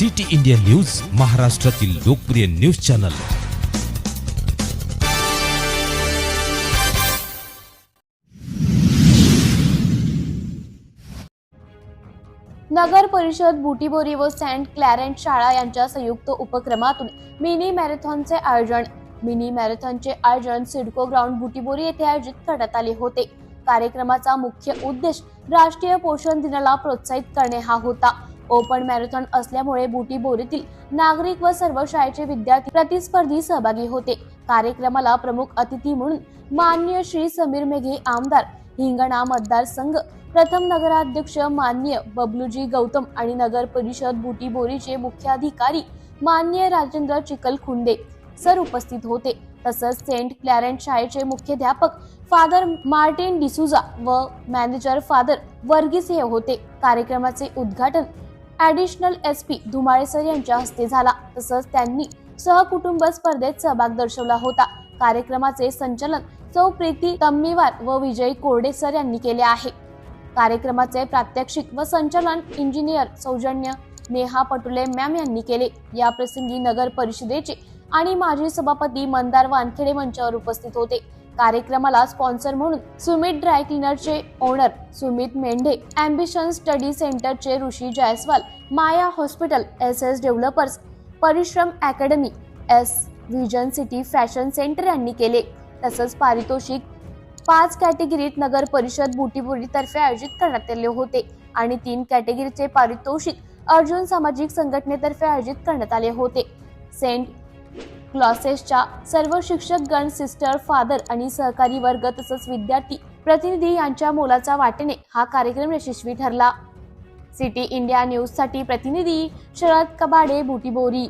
City India news महाराष्ट्रातील लोकप्रिय news channel. नगर परिषद बुटीबोरी व सेंट क्लॅरेंट शाळा यांच्या संयुक्त उपक्रमातून मिनी मॅरेथॉनचे आयोजन मिनी मॅरेथॉनचे आयोजन सिडको ग्राउंड बुटीबोरी येथे आयोजित करण्यात आले होते. कार्यक्रमाचा मुख्य उद्देश राष्ट्रीय पोषण दिनाला प्रोत्साहित करणे हा होता. ओपन मॅरेथॉन असल्यामुळे बुटीबोरीतील नागरिक व सर्व शाळेचे विद्यार्थी प्रतिस्पर्धी सहभागी होते. कार्यक्रमाला प्रमुख अतिथी म्हणून मान्य श्री समीर मेघे आमदार हिंगणा मतदारसंघ प्रथम नगराध्यक्ष मान्य बबलूजी गौतम आणि नगर परिषद बुटीबोरीचे मुख्याधिकारी मान्य राजेंद्र चिकलखुंडे सर उपस्थित होते. तसंच सेंट क्लॅरेंट शाळेचे मुख्याध्यापक फादर मार्टिन डिसुजा व मॅनेजर फादर वर्गीस हे होते. कार्यक्रमाचे उद्घाटन additional S P Dhumale sir यांच्या हस्ते झाला. तसंच त्यांनी सहकुटुंब स्पर्धेत सहभाग दर्शवला होता. कार्यक्रमाचे संचालन सौ प्रीती तम्मीवार व विजय कोरडे सर यांनी केले आहे. कार्यक्रमाचे प्रात्यक्षिक व संचालन इंजिनियर सौजन्य नेहा पटुले मॅम यांनी केले. या प्रसंगी नगर परिषदेचे आणि माजी सभापती मंदार वानखेडे मंचावर उपस्थित होते. कार्यक्रमाला स्पॉन्सर म्हणून Sumit dry क्लिनरचे owner Sumit Mendhe ambition study सेंटरचे Rishi Jaiswal Maya hospital S S developers Parishram academy S vision city fashion centre यांनी केले. तसंच पारितोषिक पाच कॅटेगरीत नगर परिषद बुटीबुरीतर्फे आयोजित करण्यात आले होते आणि तीन कॅटेगरीचे पारितोषिक अर्जुन सामाजिक संघटनेतर्फे आयोजित करण्यात आले होते. सेंट क्लॉसेसच्या सर्व शिक्षक गण सिस्टर फादर आणि सहकारी वर्ग तसंच विद्यार्थी प्रतिनिधी यांच्या मोलाचा वाटेने हा कार्यक्रम यशस्वी ठरला. सिटी इंडिया न्यूजसाठी प्रतिनिधी शरद कबाडे बुटीबोरी.